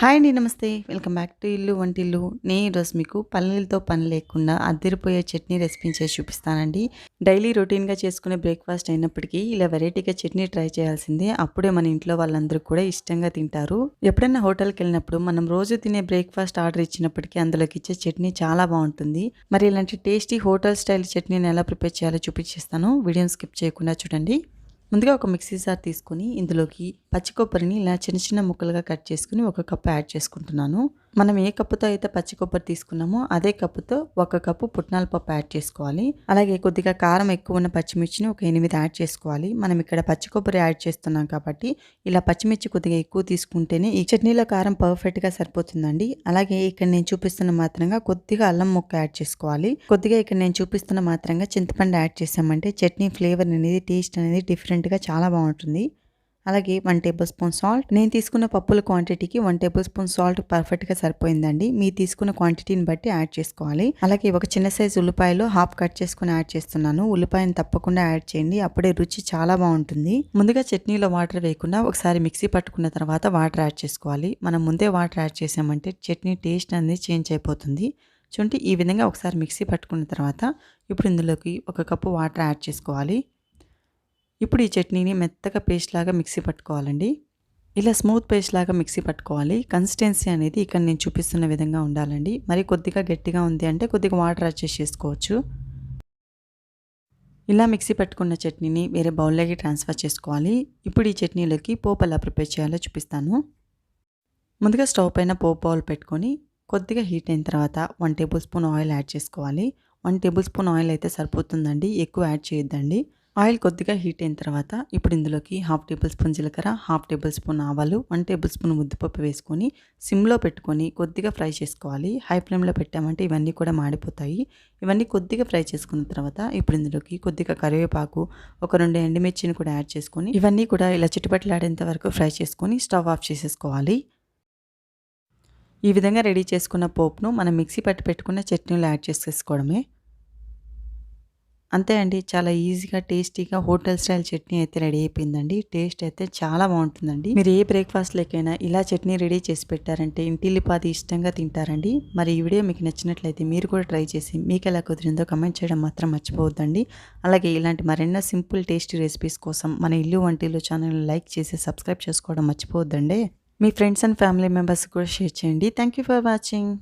Hi అండి నమస్తే. Welcome back to ఇల్లు వంటిల్లు నేను ఈరోజు మీకు పల్లీలతో పని లేకుండా అద్దరిపోయే చట్నీ రెసిపీ చేసి చూపిస్తానండి. డైలీ రొటీన్గా చేసుకునే బ్రేక్ఫాస్ట్ అయినప్పటికీ ఇలా వెరైటీగా చట్నీ ట్రై చేయాల్సిందే. అప్పుడే మన ఇంట్లో వాళ్ళందరూ కూడా ఇష్టంగా తింటారు. ఎప్పుడైనా హోటల్కి వెళ్ళినప్పుడు మనం రోజు తినే బ్రేక్ఫాస్ట్ ఆర్డర్ ఇచ్చినప్పటికీ అందులోకి ఇచ్చే చట్నీ చాలా బాగుంటుంది. మరి ఇలాంటి టేస్టీ హోటల్ స్టైల్ చట్నీని ఎలా ప్రిపేర్ చేయాలో చూపించేస్తాను. వీడియోని స్కిప్ చేయకుండా చూడండి. ముందుగా ఒక మిక్సీ జార్ తీసుకొని ఇందులోకి పచ్చి కొబ్బరిని ఇలా చిన్న చిన్న ముక్కలుగా కట్ చేసుకుని ఒక కప్పు యాడ్ చేసుకుంటున్నాను. మనం ఏ కప్పుతో అయితే పచ్చి కొబ్బరి తీసుకున్నామో అదే కప్పుతో ఒక కప్పు పుట్నాల పప్పు యాడ్ చేసుకోవాలి. అలాగే కొద్దిగా కారం ఎక్కువ ఉన్న పచ్చిమిర్చిని ఒక ఎనిమిది యాడ్ చేసుకోవాలి. మనం ఇక్కడ పచ్చి కొబ్బరి యాడ్ చేస్తున్నాం కాబట్టి ఇలా పచ్చిమిర్చి కొద్దిగా ఎక్కువ తీసుకుంటేనే ఈ చట్నీలో కారం పర్ఫెక్ట్గా సరిపోతుందండి. అలాగే ఇక్కడ నేను చూపిస్తున్న మాత్రంగా కొద్దిగా అల్లం ముక్క యాడ్ చేసుకోవాలి. కొద్దిగా ఇక్కడ నేను చూపిస్తున్న మాత్రంగా చింతపండు యాడ్ చేసామంటే చట్నీ ఫ్లేవర్ అనేది టేస్ట్ అనేది డిఫరెంట్గా చాలా బాగుంటుంది. అలాగే వన్ టేబుల్ స్పూన్ సాల్ట్ నేను తీసుకున్న పప్పుల క్వాంటిటీకి వన్ టేబుల్ స్పూన్ సాల్ట్ పర్ఫెక్ట్గా సరిపోయిందండి. మీరు తీసుకున్న క్వాంటిటీని బట్టి యాడ్ చేసుకోవాలి. అలాగే ఒక చిన్న సైజ్ ఉల్లిపాయలు హాఫ్ కట్ చేసుకుని యాడ్ చేస్తున్నాను. ఉల్లిపాయను తప్పకుండా యాడ్ చేయండి. అప్పుడే రుచి చాలా బాగుంటుంది. ముందుగా చట్నీలో వాటర్ వేయకుండా ఒకసారి మిక్సీ పట్టుకున్న తర్వాత వాటర్ యాడ్ చేసుకోవాలి. మనం ముందే వాటర్ యాడ్ చేసామంటే చట్నీ టేస్ట్ అనేది చేంజ్ అయిపోతుంది. చూడండి ఈ విధంగా ఒకసారి మిక్సీ పట్టుకున్న తర్వాత ఇప్పుడు ఇందులోకి ఒక కప్పు వాటర్ యాడ్ చేసుకోవాలి. ఇప్పుడు ఈ చట్నీని మెత్తగా పేస్ట్ లాగా మిక్సీ పట్టుకోవాలండి. ఇలా స్మూత్ పేస్ట్ లాగా మిక్సీ పట్టుకోవాలి. కన్సిస్టెన్సీ అనేది ఇక్కడ నేను చూపిస్తున్న విధంగా ఉండాలండి. మరి కొద్దిగా గట్టిగా ఉంది అంటే కొద్దిగా వాటర్ అడ్జస్ట్ చేసుకోవచ్చు. ఇలా మిక్సీ పెట్టుకున్న చట్నీని వేరే బౌల్లోకి ట్రాన్స్ఫర్ చేసుకోవాలి. ఇప్పుడు ఈ చట్నీలోకి పోపు ఎలా ప్రిపేర్ చేయాలో చూపిస్తాను. ముందుగా స్టవ్ పైన పోపు బౌల్ పెట్టుకొని కొద్దిగా హీట్ అయిన తర్వాత one tablespoon oil add చేసుకోవాలి. వన్ టేబుల్ స్పూన్ ఆయిల్ అయితే సరిపోతుందండి. ఎక్కువ యాడ్ చేయొద్దండి. ఆయిల్ కొద్దిగా హీట్ అయిన తర్వాత ఇప్పుడు ఇందులోకి హాఫ్ టేబుల్ స్పూన్ జీలకర్ర హాఫ్ టేబుల్ స్పూన్ ఆవాలు వన్ టేబుల్ స్పూన్ ముద్దుపప్పు వేసుకొని సిమ్లో పెట్టుకొని కొద్దిగా ఫ్రై చేసుకోవాలి. హై ఫ్లేమ్లో పెట్టామంటే ఇవన్నీ కూడా మాడిపోతాయి. ఇవన్నీ కొద్దిగా ఫ్రై చేసుకున్న తర్వాత ఇప్పుడు ఇందులోకి కొద్దిగా కరివేపాకు ఒక రెండు ఎండుమిర్చిని కూడా యాడ్ చేసుకొని ఇవన్నీ కూడా ఇలా చిట్టుపట్లాడేంత వరకు ఫ్రై చేసుకొని స్టవ్ ఆఫ్ చేసేసుకోవాలి. ఈ విధంగా రెడీ చేసుకున్న పోపును మనం మిక్సీ పట్టి పెట్టుకున్న చట్నీలో యాడ్ చేసేసుకోవడమే. అంతే అండి. చాలా ఈజీగా టేస్టీగా హోటల్ స్టైల్ చట్నీ అయితే రెడీ అయిపోయిందండి. టేస్ట్ అయితే చాలా బాగుంటుందండి. మీరు ఏ బ్రేక్ఫాస్ట్ లేకైనా ఇలా చట్నీ రెడీ చేసి పెట్టారంటే ఇంటిల్లిపాది ఇష్టంగా తింటారండి. మరి ఈ వీడియో మీకు నచ్చినట్లయితే మీరు కూడా ట్రై చేసి మీకు ఎలా కుదిరిందో కమెంట్ చేయడం మాత్రం మర్చిపోవద్దండి. అలాగే ఇలాంటి మరెన్నో సింపుల్ టేస్టీ రెసిపీస్ కోసం మన ఇల్లు వంటిల్లు ఛానల్ లైక్ చేసి సబ్స్క్రైబ్ చేసుకోవడం మర్చిపోవద్దండి. మీ ఫ్రెండ్స్ అండ్ ఫ్యామిలీ మెంబర్స్ కూడా షేర్ చేయండి. Thank you for watching.